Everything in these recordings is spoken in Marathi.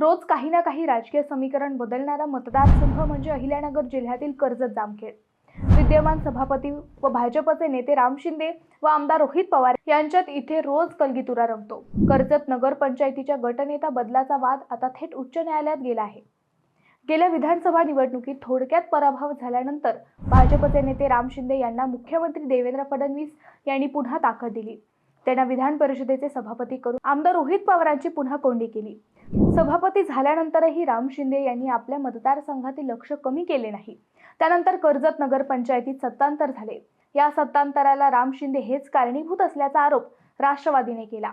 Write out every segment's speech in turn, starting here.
रोज काही ना काही राजकीय समीकरण बदलणारा मतदारसंघ म्हणजे अहिल्यानगर जिल्ह्यातील कर्जत जामखेड. विद्यमान सभापती व भाजपचे नेते राम शिंदे व आमदार रोहित पवार यांच्यात इथे रोज कलगीतुरा रंगतो. कर्जत नगर पंचायतीच्या गटनेता बदलाचा वाद आता थेट उच्च न्यायालयात गेला आहे. गेल्या विधानसभा निवडणुकीत थोडक्यात पराभव झाल्यानंतर भाजपचे नेते राम शिंदे यांना मुख्यमंत्री देवेंद्र फडणवीस यांनी पुन्हा ताकद दिली. त्यांना विधान परिषदेचे सभापती करून आमदार रोहित पवारांची पुन्हा कोंडी केली. सभापती झाल्यानंतरही राम शिंदे यांनी आपल्या मतदारसंघातील लक्ष कमी केले नाही. त्यानंतर कर्जत नगरपंचायतीत सत्तांतर झाले. या सत्तांतराला राम शिंदे हेच कारणीभूत असल्याचा आरोप राष्ट्रवादीने केला.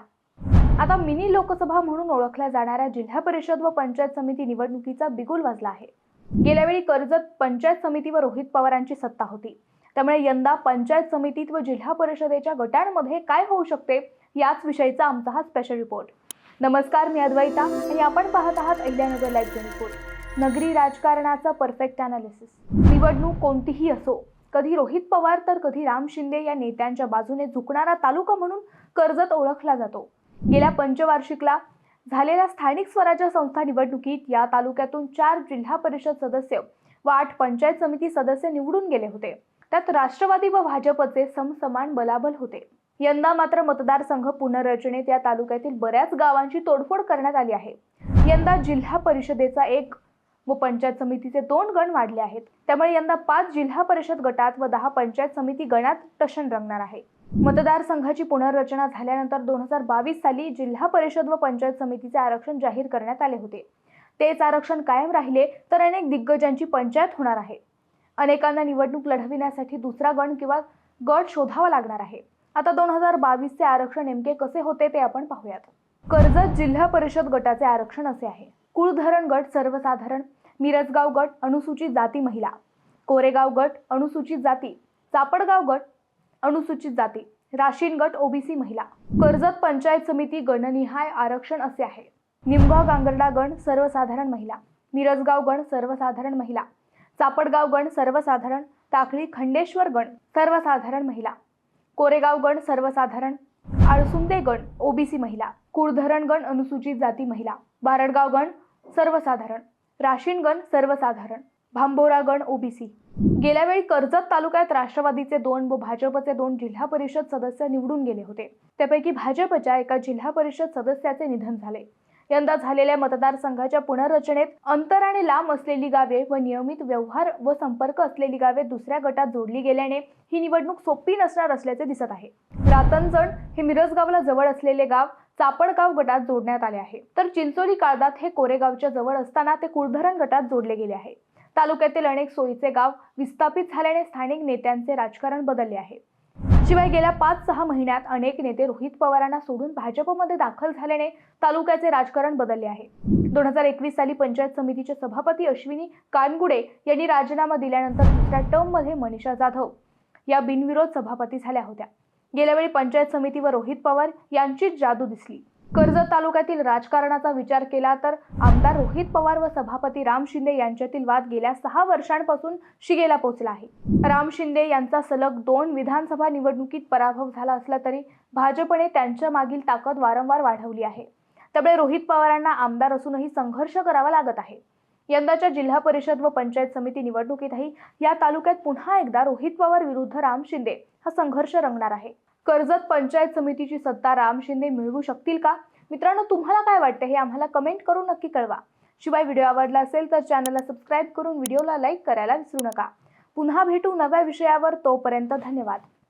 आता मिनी लोकसभा म्हणून ओळखल्या जाणाऱ्या जिल्हा परिषद व पंचायत समिती निवडणुकीचा बिगुल वाजला आहे. गेल्यावेळी कर्जत पंचायत समितीवर रोहित पवारांची सत्ता होती. त्यामुळे यंदा पंचायत समितीत व जिल्हा परिषदेच्या गटांमध्ये काय होऊ शकते याच विषयीचा आमचा हा स्पेशल रिपोर्ट नमस्कार मी अद्वैता आणि आपण पाहत आहात अहिल्यानगर लाईव्ह रिपोर्ट नगरी राजकारणाचं परफेक्ट अनालिसिस निवडणूक कोणतीही असो कधी रोहित पवार तर कधी राम शिंदे या नेत्यांच्या बाजूने झुकणारा तालुका म्हणून कर्जत ओळखला जातो. गेल्या पंचवार्षिकला झालेल्या स्थानिक स्वराज्य संस्था निवडणुकीत या तालुक्यातून चार जिल्हा परिषद सदस्य व आठ पंचायत समिती सदस्य निवडून गेले होते. त्यात राष्ट्रवादी व भाजपचे समसमान बलाबल होते. यंदा मात्र मतदारसंघ पुनर्रचनेत या तालुक्यातील बऱ्याच गावांची तोडफोड करण्यात आली आहे. यंदा जिल्हा परिषदेचा एक व पंचायत समितीचे दोन गण वाढले आहेत. त्यामुळे यंदा पाच जिल्हा परिषद गटात व दहा पंचायत समिती गणात टशन रंगणार आहे. मतदारसंघाची पुनर्रचना झाल्यानंतर दोन हजार बावीस साली जिल्हा परिषद व पंचायत समितीचे आरक्षण जाहीर करण्यात आले होते. तेच आरक्षण कायम राहिले तर अनेक दिग्गजांची पंचायत होणार आहे. अनेकांना निवडणूक लढविण्यासाठी दुसरा गण किंवा गट शोधावा लागणार आहे. आता दोन हजार बावीसचे आरक्षण नेमके कसे होते ते आपण पाहूयात. कर्जत जिल्हा परिषद गटाचे आरक्षण असे आहे. कुळधरण गट सर्वसाधारण मिरजगाव गट अनुसूचित जाती महिला कोरेगाव गट अनुसूचित जाती चापडगाव गट अनुसूचित जाती राशीन गट ओबीसी महिला. कर्जत पंचायत समिती गणनिहाय आरक्षण असे आहे. निमगाव गांगर्डा गण सर्वसाधारण महिला मिरजगाव गण सर्वसाधारण महिला चापडगाव गण सर्वसाधारण टाकळी खंडेश्वर गण सर्वसाधारण महिला. कोरेगाव गण सर्वसाधारण आळसुंदे गण ओबीसी महिला. कुळधरण गण अनुसूचित जाती महिला. बारडगाव गण सर्वसाधारण राशीन गण सर्वसाधारण भांबोरा गण ओबीसी. गेल्या वेळी कर्जत तालुक्यात राष्ट्रवादीचे दोन व भाजपचे दोन जिल्हा परिषद सदस्य निवडून गेले होते. त्यापैकी भाजपच्या एका जिल्हा परिषद सदस्याचे निधन झाले. यंदा झालेल्या मतदारसंघाच्या पुनर्रचनेत अंतराने लांब असलेली गावे व नियमित व्यवहार व संपर्क असलेली गावे दुसऱ्या गटात जोडली गेल्याने ही निवडणूक सोपी नसणार असल्याचे दिसत आहे. रातनजण हे मिरजगावला जवळ असलेले गाव चापडगाव गटात जोडण्यात आले आहे. तर चिंचोली काळदात हे कोरेगावच्या जवळ असताना ते कुळधरण गटात जोडले गेले आहे. तालुक्यातील अनेक सोयीचे गाव विस्थापित झाल्याने स्थानिक नेत्यांचे राजकारण बदलले आहे. शिवाय गेल्या पाच सहा महिन्यात अनेक नेते रोहित पवारांना सोडून भाजपमध्ये दाखल झाल्याने तालुक्याचे राजकारण बदलले आहे. दोन हजार एकवीस साली पंचायत समितीचे सभापती अश्विनी कानगुडे यांनी राजीनामा दिल्यानंतर दुसऱ्या टर्ममध्ये मनीषा जाधव या बिनविरोध सभापती झाल्या होत्या. गेल्यावेळी पंचायत समितीवर रोहित पवार यांचीच जादू दिसली. कर्जत तालुक्यातील राजकारणाचा विचार केला तर आमदार रोहित पवार व सभापती राम शिंदे यांच्यातील वाद गेल्या सहा वर्षांपासून शिगेला पोहोचला आहे. राम शिंदे यांचा सलग दोन विधानसभा निवडणुकीत पराभव झाला असला तरी भाजपने त्यांच्या मागील ताकद वारंवार वाढवली आहे. त्यामुळे रोहित पवारांना आमदार असूनही संघर्ष करावा लागत आहे. यंदाच्या जिल्हा परिषद व पंचायत समिती निवडणुकीतही या तालुक्यात पुन्हा एकदा रोहित पवार विरुद्ध राम शिंदे हा संघर्ष रंगणार आहे. कर्जत पंचायत समितीची सत्ता राम शिंदे मिळवू शकतील का? मित्रांनो तुम्हाला काय वाटतं हे आम्हाला कमेंट करून नक्की कळवा. शिवाय व्हिडिओ आवडला असेल तर चॅनलला सबस्क्राईब करून व्हिडिओला लाईक करायला विसरू नका. पुन्हा भेटू नव्या विषयावर तोपर्यंत धन्यवाद.